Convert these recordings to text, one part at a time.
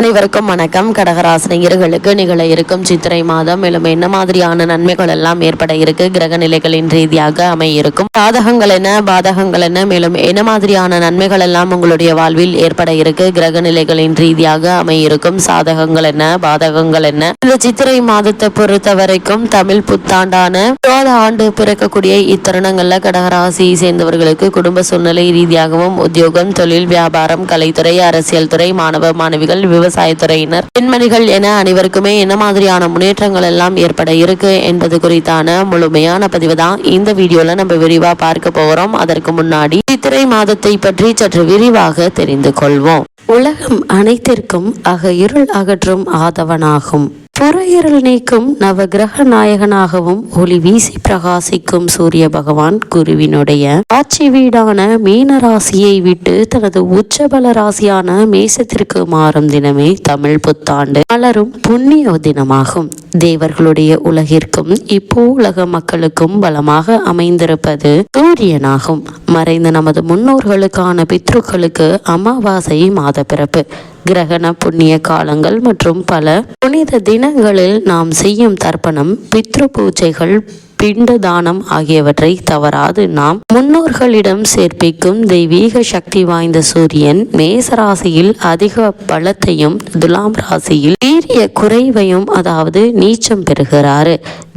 அனைவருக்கும் வணக்கம். கடகராசினியர்களுக்கு நிகழ இருக்கும் சித்திரை மாதம் மேலும் என்ன மாதிரியான நன்மைகள் எல்லாம் ஏற்பட இருக்கு? கிரக நிலைகளின் ரீதியாக அமையிருக்கும். சாதகங்கள் என்ன? பாதகங்கள் என்ன? மேலும் என்ன மாதிரியான நன்மைகள் எல்லாம் உங்களுடைய வாழ்வில் ஏற்பட இருக்கு? கிரக நிலைகளின் ரீதியாக அமையிருக்கும். சாதகங்கள் என்ன? பாதகங்கள் என்ன? இந்த சித்திரை மாதத்தை பொறுத்த வரைக்கும் தமிழ் புத்தாண்டான சோழ ஆண்டு பிறக்கக்கூடிய இத்தருணங்கள்ல கடகராசியை சேர்ந்தவர்களுக்கு குடும்ப சூழ்நிலை ரீதியாகவும் உத்தியோகம் தொழில் வியாபாரம் கலைத்துறை அரசியல் துறை மாணவ மாணவிகள் விவசாயத்துறையினர். பெண்மணிகள் என அனைவருக்குமே என்ன மாதிரியான முன்னேற்றங்கள் எல்லாம் ஏற்பட இருக்கு என்பது குறித்தான முழுமையான பதிவு தான் இந்த வீடியோல நம்ம விரிவா பார்க்க போகிறோம் அதற்கு முன்னாடி சித்திரை மாதத்தை பற்றி சற்று விரிவாக தெரிந்து கொள்வோம். உலகம் அனைத்திற்கும் அக இருள் அகற்றும் ஆதவனாகும். புறையிரல் நீக்கும் நவ கிரக நாயகனாகவும் ஒளி வீசி பிரகாசிக்கும் சூரிய பகவான் குருவினுடைய ஆட்சி வீடான மீன ராசியை விட்டு தனது உச்சபல ராசியான மேசத்திற்கு மாறும் தினமே தமிழ் புத்தாண்டு மலரும் புண்ணிய தினமாகும். தேவர்களுடைய உலகிற்கும் இப்போ உலக மக்களுக்கும் பலமாக அமைந்திருப்பது சூரியனாகும். மறைந்த நமது முன்னோர்களுக்கான பித்ருக்களுக்கு அமாவாசை மாத பிறப்பு கிரகண புண்ணிய காலங்கள் மற்றும் பல புனித தினங்களில் நாம் செய்யும் தர்ப்பணம் பித்ரு பூஜைகள் பிண்ட தானம் ஆகியவற்றை தவறாது. நாம் முன்னோர்களிடம் சேர்ப்பிக்கும் தெய்வீக சக்தி வாய்ந்த சூரியன் மேச ராசியில் அதிக பலத்தையும் துலாம் ராசியில் வீரிய குறைவையும் அதாவது நீச்சம் பெறுகிறாரு.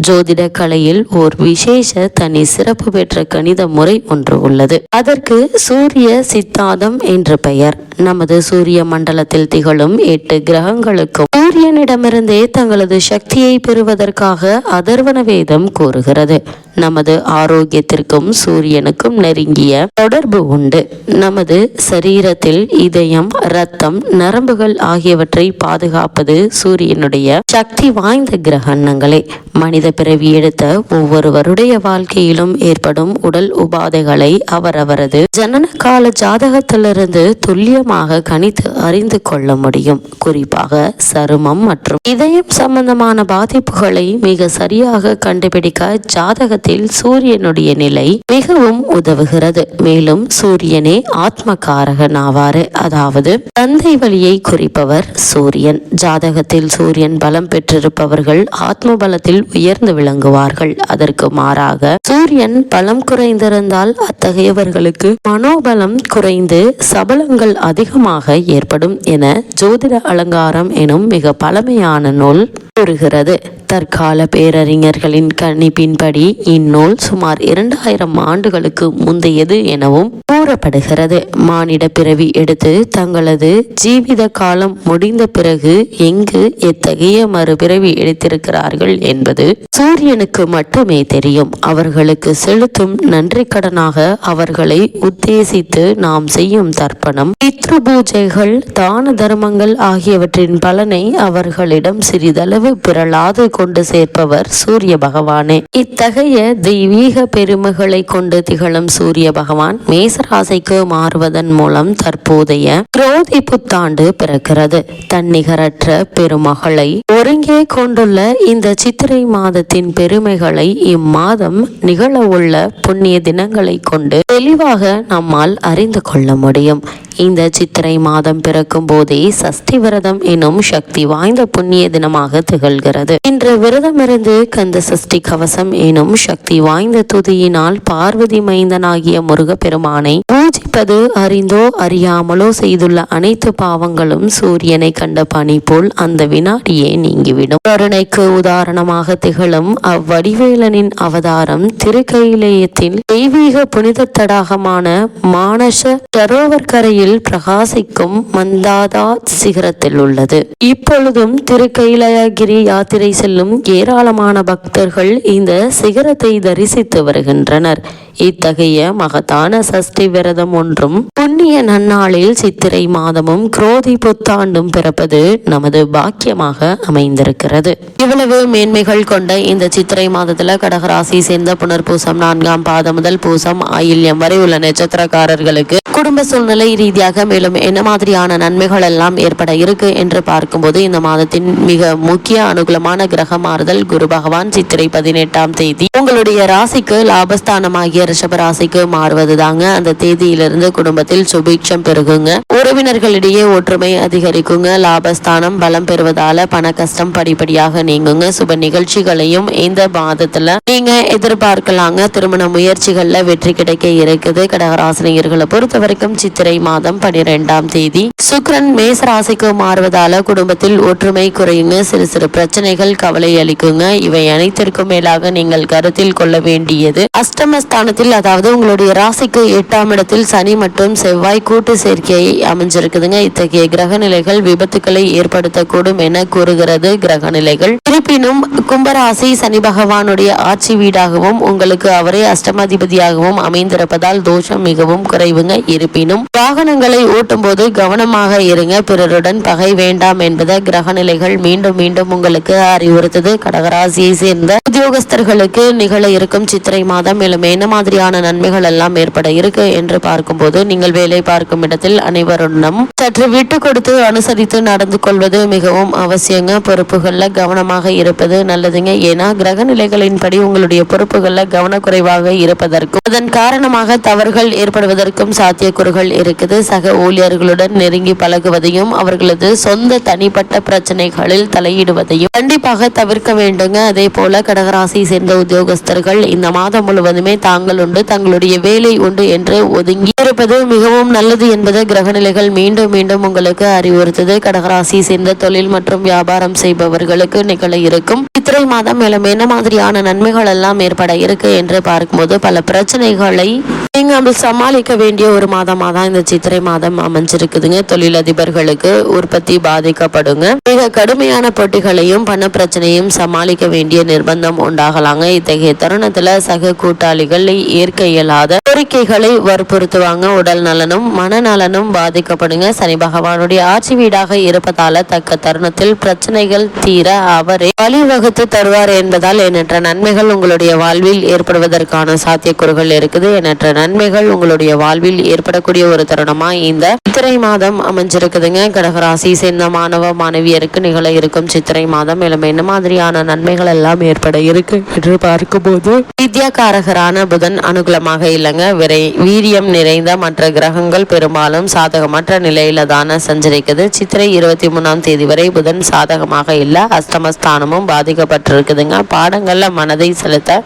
ஜோதிட கலையில் ஓர் விசேஷ தனி சிறப்பு பெற்ற கணித முறை ஒன்று உள்ளது. அதற்கு சூரிய சித்தாந்தம் என்று பெயர். நமது சூரிய மண்டலத்தில் திகழும் எட்டு கிரகங்களுக்கும் சூரியனிடமிருந்தே தங்களது சக்தியை பெறுவதற்காக அதர்வன வேதம் கூறுகிறது வருகிறது நமது ஆரோக்கியத்திற்கும் சூரியனுக்கும் நெருங்கிய தொடர்பு உண்டு. நமது சரீரத்தில் இதயம் ரத்தம் நரம்புகள் ஆகியவற்றை பாதுகாப்பது சூரியனுடைய சக்தி வாய்ந்த கிரகணங்களே மனித பிறவி எடுத்த ஒவ்வொருவருடைய வாழ்க்கையிலும் ஏற்படும் உடல் உபாதைகளை அவரவரது ஜனன கால ஜாதகத்திலிருந்து துல்லியமாக கணித்து அறிந்து கொள்ள முடியும். குறிப்பாக சருமம் மற்றும் இதயம் சம்பந்தமான பாதிப்புகளை மிக சரியாக கண்டுபிடிக்க ஜாதக ஜாதகத்தில் சூரியனுடைய நிலை மிகவும் உதவுகிறது. மேலும் சூரியனே ஆத்மகாரகன் ஆவாறு அதாவது தந்தை வழியை குறிப்பவர் சூரியன். ஜாதகத்தில் சூரியன் பலம் பெற்றிருப்பவர்கள் ஆத்ம பலத்தில் உயர்ந்து விளங்குவார்கள். அதற்கு மாறாக சூரியன் பலம் குறைந்திருந்தால் அத்தகையவர்களுக்கு மனோபலம் குறைந்து சபலங்கள் அதிகமாக ஏற்படும் என ஜோதிட அலங்காரம் எனும் மிக பழமையான நூல் கூறுகிறது. தற்கால பேரறிஞர்களின் கணிப்பின்படி இந்நூல் சுமார் இரண்டாயிரம் ஆண்டுகளுக்கு முந்தையது எனவும் கூறப்படுகிறது. மானிட பிறவி எடுத்து தங்களது ஜீவித காலம் முடிந்த பிறகு எங்கு எத்தகைய மறுபிறவி எடுத்திருக்கிறார்கள் என்பது சூரியனுக்கு மட்டுமே தெரியும். அவர்களுக்கு செலுத்தும் நன்றி கடனாக அவர்களை உத்தேசித்து நாம் செய்யும் தர்ப்பணம் பித்ரு பூஜைகள் தான தர்மங்கள் ஆகியவற்றின் பலனை அவர்களிடம் சிறிதளவு பிறளாது கொண்டு சேர்ப்பவர் சூரிய பகவானே. இத்தகைய தெய்வீக பெருமைகளை கொண்டு திகழும் சூரிய பகவான் மேசராசிக்கு மாறுவதன் மூலம் தற்போதைய குரோதி புத்தாண்டு பிறக்கிறது. தன்னிகரற்ற பெருமகளை ஒருங்கே கொண்டுள்ள இந்த சித்திரை மாதத்தின் பெருமைகளை இம்மாதம் நிகழவுள்ள புண்ணிய தினங்களை கொண்டு தெளிவாக நம்மால் அறிந்து கொள்ள முடியும். இந்த சித்திரை மாதம் பிறக்கும் போதே சஷ்டி விரதம் எனும் சக்தி வாய்ந்த புண்ணிய தினமாக திகழ்கிறது. இன்று விரதமிருந்து கந்த சஷ்டி கவசம் எனும் சக்தி வாய்ந்த துதியினால் பார்வதி மைந்தனாகிய முருகப்பெருமானை பூஜிப்பது அறிந்தோ அறியாமலோ செய்துள்ள அனைத்து பாவங்களும் சூரியனை கண்ட பனி போல் அந்த வினாடியே நீங்கிவிடும். கருணைக்கு உதாரணமாக திகழும் அவ்வடிவேலனின் அவதாரம் திருக்கையிலேயத்தின் தெய்வீக புனித தடாகமான மானச சரோவர் கரையில் பிரகாசிக்கும் மந்தாதா சிகரத்தில் உள்ளது. இப்பொழுதும் திருக்கைலாயகிரி யாத்திரை செல்லும் ஏராளமான பக்தர்கள் இந்த சிகரத்தை தரிசித்து வருகின்றனர். இத்தகைய மகத்தான சஷ்டி விரதம் ஒன்றும் புண்ணிய நன்னாளில் சித்திரை மாதமும் குரோதி புத்தாண்டும் பிறப்பது நமது பாக்கியமாக அமைந்திருக்கிறது. இவ்வளவு மேன்மைகள் கொண்ட இந்த சித்திரை மாதத்துல கடகராசி சேர்ந்த புனர்பூசம் நான்காம் பாதம் முதல் பூசம் ஆயில்யம் வரை உள்ள நட்சத்திரக்காரர்களுக்கு குடும்ப சூழ்நிலை ரீதியாக மேலும் என்ன மாதிரியான நன்மைகள் எல்லாம் ஏற்பட இருக்கு என்று பார்க்கும்போது இந்த மாதத்தின் மிக முக்கிய அனுகூலமான கிரக மாறுதல் குரு பகவான் சித்திரை பதினெட்டாம் தேதி உங்களுடைய ராசிக்கு லாபஸ்தானமாகிய ரிஷபராசிக்கு மாறுவது தாங்க அந்த தேதியிலிருந்து குடும்பத்தில் சுபீட்சம் பெருகுங்க. உறவினர்களிடையே ஒற்றுமை அதிகரிக்குங்க. லாபஸ்தானம் பலம் பெறுவதால பண கஷ்டம் படிப்படியாக நீங்குங்க. சுப நிகழ்ச்சிகளையும் இந்த மாதத்துல நீங்க எதிர்பார்க்கலாங்க. திருமண முயற்சிகள்ல வெற்றி கிடைக்க இருக்குது. கடகராசினியர்களை பொறுத்த வரைக்கும் சித்திரை மாதம் பனிரெண்டாம் தேதி. சுக்ரன் மேச ராசிக்கு மாறுவதால குடும்பத்தில் ஒற்றுமை குறையுங்க. சிறு சிறு பிரச்சனைகள் கவலை அளிக்குங்க. இவை அனைத்திற்கும் மேலாக நீங்கள் கருத்தில் கொள்ள வேண்டியது அஷ்டமஸ்தான அஷ்டமஸ்தானத்தில் அதாவது உங்களுடைய ராசிக்கு எட்டாம் இடத்தில் சனி மற்றும் செவ்வாய் கூட்டு சேர்க்கையை அமைஞ்சிருக்குதுங்க. இத்தகைய கிரக நிலைகள் விபத்துக்களை ஏற்படுத்தக்கூடும் என கூறுகிறது கிரக நிலைகள். இருப்பினும் கும்பராசி சனி பகவானுடைய ஆட்சி வீடாகவும் உங்களுக்கு அவரே அஷ்டமாதிபதியாகவும் அமைந்திருப்பதால் தோஷம் மிகவும் குறைவுங்க. இருப்பினும் வாகனங்களை ஓட்டும் போது கவனமாக இருங்க. பிறருடன் பகை வேண்டாம் என்பதை கிரக நிலைகள் மீண்டும் மீண்டும் உங்களுக்கு அறிவுறுத்தது. கடகராசியை சேர்ந்த உத்தியோகஸ்தர்களுக்கு நிகழ இருக்கும் சித்திரை மாதம் மேலும் என்ன மாதிரியான நன்மைகள் எல்லாம் ஏற்பட இருக்கு என்று பார்க்கும்போது நீங்கள் வேலை பார்க்கும் இடத்தில் அனைவருடனும் சற்று விட்டு கொடுத்து அனுசரித்து நடந்து கொள்வது மிகவும் அவசியங்க. பொறுப்புகள்ல கவனமாக இருப்பது நல்லதுங்க. ஏன்னா கிரக நிலைகளின்படி உங்களுடைய பொறுப்புகள்ல கவனக்குறைவாக இருப்பதற்கும் அதன் காரணமாக தவறுகள் ஏற்படுவதற்கும் சாத்தியக்கூறுகள் இருக்குது. சக ஊழியர்களுடன் நெருங்கி பழகுவதையும் அவர்களது சொந்த தனிப்பட்ட பிரச்சனைகளில் தலையிடுவதையும் கண்டிப்பாக தவிர்க்க வேண்டுங்க. அதே போல கடகராசி சேர்ந்த உத்தியோகஸ்தர்கள் இந்த மாதம் முழுவதுமே தாங்கள் உண்டு தங்களுடைய வேலை உண்டு என்று ஒதுங்கி இருப்பது மிகவும் நல்லது என்பது கிரகநிலைகள் மீண்டும் மீண்டும் உங்களுக்கு அறிவுறுத்தது. கடகராசி சேர்ந்த தொழில் மற்றும் வியாபாரம் செய்பவர்களுக்கு நிகழ இருக்கும். சித்திரை மாதம் மேலும் என்ன மாதிரியான நன்மைகள் எல்லாம் ஏற்பட இருக்கு என்று பார்க்கும்போது பல பிரச்சனைகளை நீங்கள் சமாளிக்க வேண்டிய ஒரு மாதமா தான் இந்த சித்திரை மாதம் அமைஞ்சிருக்குதுங்க. தொழிலதிபர்களுக்கு உற்பத்தி பாதிக்கப்படுங்க. மிக கடுமையான போட்டிகளையும் பண பிரச்சனையும் சமாளிக்க வேண்டிய நிர்பந்தம் உண்டாகலாங்க. இத்தகைய தருணத்துல சக கூட்டாளிகள் ஏற்க இயலாத கோரிக்கைகளை வற்புறுத்துவாங்க. உடல் நலனும் மனநலனும் பாதிக்கப்படுங்க. சனி பகவானுடைய ஆட்சி வீடாக இருப்பதால தக்க தருணத்தில் பிரச்சனைகள் தீர அவரே வழிவகுத்து தருவார் என்பதால் எண்ணற்ற நன்மைகள் உங்களுடைய வாழ்வில் ஏற்படுவதற்கான சாத்தியக்கூறுகள் இருக்குது. எண்ணற்ற நன்மைகள் உங்களுடைய வாழ்வில் ஏற்படக்கூடிய ஒரு தருணமா இந்த சித்திரை மாதம் அமைஞ்சிருக்குதுங்க. கடகராசி சேர்ந்த மாணவ மாணவியருக்கு நிகழ இருக்கும் சித்திரை மாதம். மேலும் என்ன மாதிரியான நன்மைகள் எல்லாம் ஏற்பட இருக்கு? என்று பார்க்கும்போது வித்யாகாரகரான புதன் அனுகூலமாக இல்லைங்க. விரை வீரியம் நிறைந்த மற்ற கிரகங்கள் பெரும்பாலும் சாதகமற்ற நிலையில தானே சஞ்சரிக்குது. சித்திரை இருபத்தி மூணாம் தேதி வரை புதன் சாதகமாக இல்லை. அஸ்தமஸ்தானமும் பாதிக்கப்பட்டிருக்குதுங்க. பாடங்கள்ல மனதை செலுத்த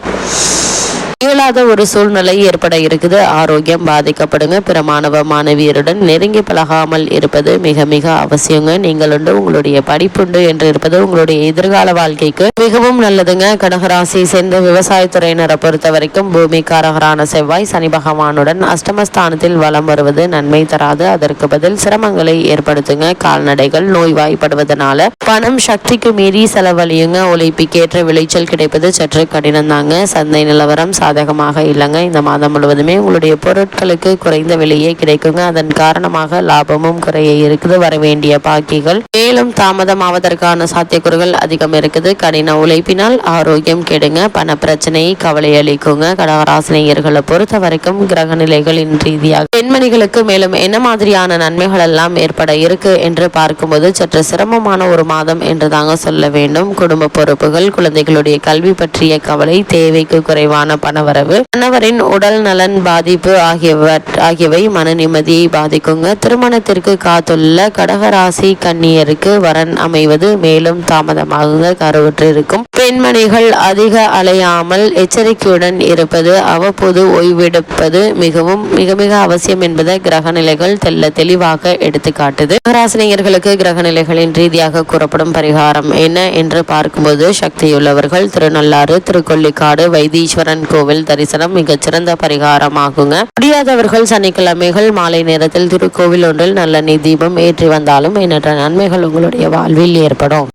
இயலாத ஒரு சூழ்நிலை ஏற்பட இருக்குது. ஆரோக்கியம் பாதிக்கப்படுங்க. பிற மாணவ மாணவியருடன் நெருங்கி பழகாமல் இருப்பது மிக மிக அவசியங்க. நீங்கள் உண்டு உங்களுடைய படிப்புண்டு என்று இருப்பது உங்களுடைய எதிர்கால வாழ்க்கைக்கு மிகவும் நல்லதுங்க. கடகராசி சேர்ந்த விவசாயத்துறையினரை பொறுத்த வரைக்கும் பூமிக்காரகரான செவ்வாய் சனி பகவானுடன் அஷ்டமஸ்தானத்தில் வலம் வருவது நன்மை தராது. அதற்கு பதில் சிரமங்களை ஏற்படுத்துங்க. கால்நடைகள் நோய்வாய்ப்படுவதனால பணம் சக்திக்கு மீறி செலவழியுங்க. உழைப்புக்கேற்ற விளைச்சல் கிடைப்பது சற்று கடினம் தாங்க சந்தை நிலவரம் சாதகமாக இல்லைங்க. இந்த மாதம் முழுவதுமே உங்களுடைய பொருட்களுக்கு குறைந்த விலையே கிடைக்குங்க. அதன் காரணமாக லாபமும் குறைய இருக்குது. வர வேண்டிய பாக்கிகள் மேலும் தாமதமாவதற்கான சாத்தியக்கூறுகள் அதிகம் இருக்குது. கடின உழைப்பினால் ஆரோக்கியம் கெடுங்க. பண பிரச்சனை கவலை அளிக்குங்க. கடகராசினியர்களை பொறுத்த வரைக்கும் கிரக நிலைகளின் ரீதியாக பெண்மணிகளுக்கு மேலும் என்ன மாதிரியான நன்மைகள் எல்லாம் ஏற்பட இருக்கு என்று பார்க்கும்போது சற்று சிரமமான ஒரு மாதம் என்று தாங்க சொல்ல வேண்டும். குடும்ப பொறுப்புகள் குழந்தைகளுடைய கல்வி பற்றிய கவலை தேவைக்கு குறைவான பணவரவு கணவரின் உடல் நலன் பாதிப்பு ஆகியவற் ஆகியவை மன நிம்மதியை பாதிக்குங்க. திருமணத்திற்கு காத்துள்ள கடகராசி கன்னியருக்கு வரன் அமைவது மேலும் தாமதமாக கருவுற்று இருக்கும் பெண்மணிகள் அதிக அலையாமல் எச்சரிக்கையுடன் இருப்பது அவ்வப்போது ஓய்வெடுப்பது மிகவும் மிக மிக அவசியம் என்பதை கிரக நிலைகள் தெல்ல தெளிவாக எடுத்துக்காட்டுது காட்டுது. கிரக நிலைகளின் ரீதியாக கூறப்படும் பரிகாரம் என்ன என்று பார்க்கும்போது சக்தியுள்ளவர்கள் திருநள்ளாறு திருக்கொல்லிக்காடு வைத்தீஸ்வரன் கோவில் தரிசனம் மிகச்சிறந்த பரிகாரமாகுங்க. முடியாதவர்கள் சனிக்கிழமைகள் மாலை நேரத்தில் திருக்கோவில் ஒன்றில் நல்ல தீபம் ஏற்றி வந்தாலும் எண்ணற்ற நன்மைகள் உங்களுடைய வாழ்வில் ஏற்படும்.